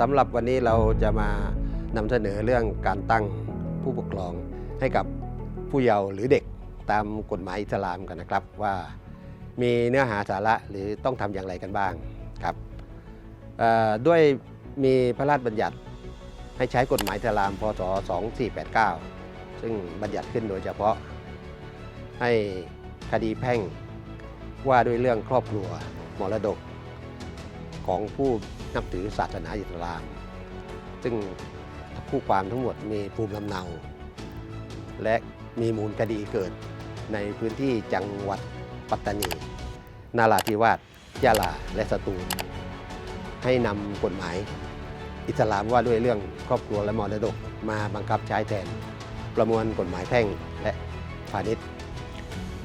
สำหรับวันนี้เราจะมานำเสนอเรื่องการตั้งผู้ปกครองให้กับผู้เยาว์หรือเด็กตามกฎหมายอิสลามกันนะครับว่ามีเนื้อหาสาระหรือต้องทำอย่างไรกันบ้างครับด้วยมีพระราชบัญญัติให้ใช้กฎหมายอิสลามพศ 2489 ซึ่งบัญญัติขึ้นโดยเฉพาะให้คดีแพ่งว่าด้วยเรื่องครอบครัวมรดก ของผู้นับถือศาสนาอิสลาม ซึ่งผู้ความทั้งหมดมีภูมิลำเนา และมีมูลคดีเกิดในพื้นที่จังหวัดปัตตานี นาราธิวาสยะลา และสตูล ให้นำกฎหมาย อิสลามว่าด้วยเรื่องครอบครัวและมรดกมาบังคับใช้แทน ประมวลกฎหมายแพ่งและพาณิชย์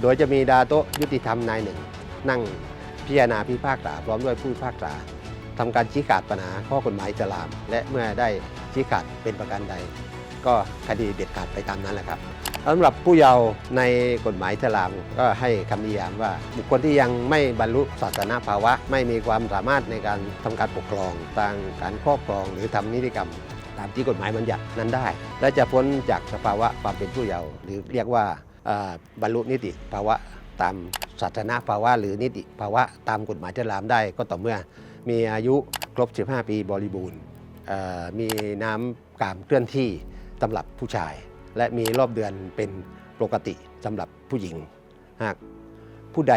โดยจะมีดาโตยุติธรรมนายหนึ่ง นั่ง พิจารณาพิพากษาพร้อมด้วยผู้พิพากษาทำการชี้ขาดปัญหาข้อกฎหมายอิสลาม และเมื่อได้ชี้ขาดเป็นประการใด ก็คดีเด็ดขาดไปตามนั้นแหละครับสำหรับผู้เยาว์ในกฎหมายอิสลามก็ให้คำนิยามว่า บุคคลที่ยังไม่บรรลุศาสนาภาวะ ไม่มีความสามารถในการทำการปกครองทางการครอบครองหรือทำนิติกรรม ตามที่กฎหมายบัญญัตินั้นได้ และจะพ้นจากสภาวะความเป็นผู้เยาว์หรือเรียกว่าอ่าบรรลุนิติภาวะ ตามศาสนาภาวะหรือนิติภาวะตามกฎหมายอิสลามได้ ก็ต่อเมื่อมีอายุครบ 15 ปีบริบูรณ์มีน้ำกามเคลื่อนที่สำหรับผู้ชาย และมีรอบเดือนเป็นปกติสำหรับผู้หญิง หากผู้ใด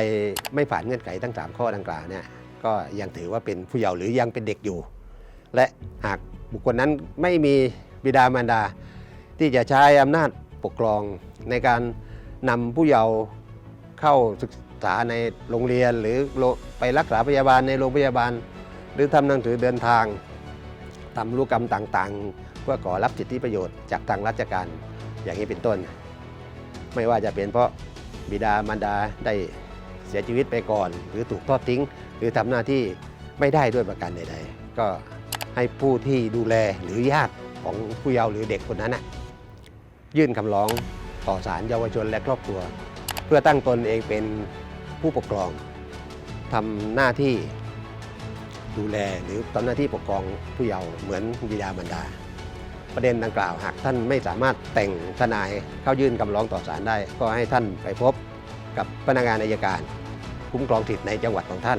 ไม่ผ่านเงื่อนไขทั้ง 3 ข้อดังกล่าวเนี่ยก็ยังถือว่าเป็นผู้เยาว์หรือยังเป็นเด็กอยู่ และหากบุคคลนั้นไม่มีบิดามารดา ที่จะใช้อำนาจปกครองในการนำผู้เยาว์ เข้าศึกษาในโรงเรียนหรือไปรักษาพยาบาลในโรงพยาบาล หรือทำหนังสือเดินทางทำธุรกรรมต่างๆ เพื่อขอรับสิทธิประโยชน์จากทางราชการอย่างนี้เป็นต้น ไม่ว่าจะเป็นเพราะบิดามารดาได้เสียชีวิตไปก่อน หรือถูกทอดทิ้ง หรือทำหน้าที่ไม่ได้ด้วยประการใดๆ ก็ให้ผู้ที่ดูแลหรือญาติของผู้เยาว์หรือเด็กคนนั้นนะยื่นคำร้องต่อศาลเยาวชนและครอบครัว เพื่อตั้งตนเองเป็นผู้ปกครองทำหน้าที่ดูแลหรือทำหน้าที่ปกครองผู้เยาว์เหมือนบิดามารดา ประเด็นดังกล่าวหากท่านไม่สามารถแต่งทนายเข้ายื่นคำร้องต่อศาลได้ ก็ให้ท่านไปพบกับพนักงานอัยการ คุ้มครองสิทธิ์ในจังหวัดของท่าน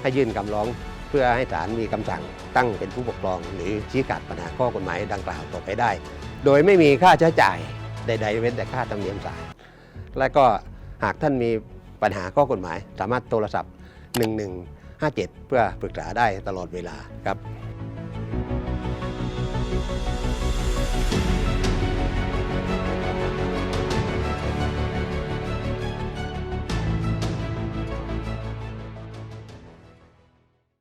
ให้ยื่นคำร้องเพื่อให้ศาลมีคำสั่งตั้งเป็นผู้ปกครอง หรือชี้ขาดปัญหาข้อกฎหมายดังกล่าวต่อไปได้ โดยไม่มีค่าใช้จ่ายใดๆเว้นแต่ค่าธรรมเนียมศาลและก็ หากท่านมีปัญหาข้อกฎหมาย สามารถโทรศัพท์ 1157 เพื่อปรึกษาได้ตลอดเวลาครับ